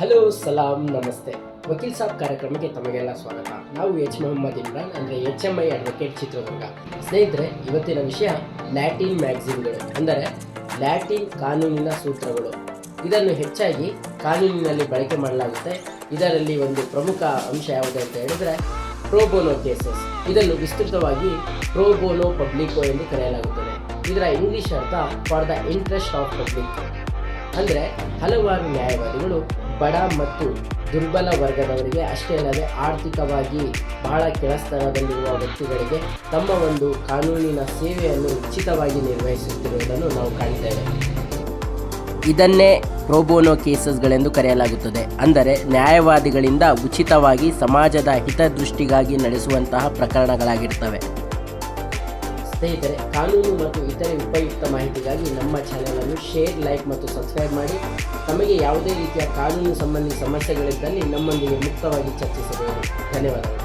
Hello, ಸಲಾಂ, ನಮಸ್ತೆ. ವಕೀಲ್ ಸಾಬ್ ಕಾರ್ಯಕ್ರಮಕ್ಕೆ ತಮಗೆಲ್ಲ ಸ್ವಾಗತ. ನಾವು ಎಚ್ ಮೊಹಮ್ಮದ್ ಇಮ್ರಾನ್, ಅಂದರೆ H M I advocate Chitradurga. ಸ್ನೇಹಿತರೆ, ಇವತ್ತಿನ ವಿಷಯ ಲ್ಯಾಟಿನ್ ಮ್ಯಾಗ್ಝಿನ್ಗಳು ಅಂದರೆ ಲ್ಯಾಟಿನ್ ಕಾನೂನಿನ ಸೂತ್ರಗಳು. ಇದನ್ನು ಹೆಚ್ಚಾಗಿ ಕಾನೂನಿನಲ್ಲಿ ಬಳಕೆ ಮಾಡಲಾಗುತ್ತೆ. ಇದರಲ್ಲಿ ಒಂದು ಪ್ರಮುಖ ಅಂಶ ಯಾವುದು ಅಂತ ಹೇಳಿದ್ರೆ ಪ್ರೋಬೋನೋ ಕೇಸಸ್ ಇದನ್ನು ವಿಸ್ತೃತವಾಗಿ ಪ್ರೋಬೋನೋ ಪಬ್ಲಿಕೋ ಎಂದು ಕರೆಯಲಾಗುತ್ತದೆ. ಇದರ ಇಂಗ್ಲಿಷ್ ಅರ್ಥ for the interest of public ಅಂದರೆ ಹಲವಾರು ನ್ಯಾಯವಾದಿಗಳು ಬಡ ಮತ್ತು ದುರ್ಬಲ ವರ್ಗದವರಿಗೆ ಅಷ್ಟೇ ಅಲ್ಲದೆ ಆರ್ಥಿಕವಾಗಿ ಬಹಳ ಕೆಳಸ್ತರದಲ್ಲಿರುವ ವ್ಯಕ್ತಿಗಳಿಗೆ ತಮ್ಮ ಒಂದು ಕಾನೂನಿನ ಸೇವೆಯನ್ನು ಉಚಿತವಾಗಿ ನಿರ್ವಹಿಸುತ್ತಿರುವುದನ್ನು ನಾವು ಕಾಣ್ತೇವೆ. ಇದನ್ನೇ ಪ್ರೋಬೋನೋ ಕೇಸಸ್ಗಳೆಂದು ಕರೆಯಲಾಗುತ್ತದೆ. ಅಂದರೆ ನ್ಯಾಯವಾದಿಗಳಿಂದ ಉಚಿತವಾಗಿ ಸಮಾಜದ ಹಿತದೃಷ್ಟಿಗಾಗಿ ನಡೆಸುವಂತಹ ಪ್ರಕರಣಗಳಾಗಿರ್ತವೆ. ಸ್ನೇಹಿತರೆ ಕಾನೂನು ಮತ್ತು ಇತರೆ ಉಪಯುಕ್ತ ಮಾಹಿತಿಗಾಗಿ ನಮ್ಮ ಚಾನೆಲನ್ನು ಶೇರ್ ಲೈಕ್ ಮತ್ತು ಸಬ್ಸ್ಕ್ರೈಬ್ ಮಾಡಿ. ತಮಗೆ ಯಾವುದೇ ರೀತಿಯ ಕಾನೂನು ಸಂಬಂಧಿ ಸಮಸ್ಯೆಗಳಿದ್ದಲ್ಲಿ ನಮ್ಮೊಂದಿಗೆ ಮುಕ್ತವಾಗಿ ಚರ್ಚಿಸಬಹುದು. ಧನ್ಯವಾದಗಳು.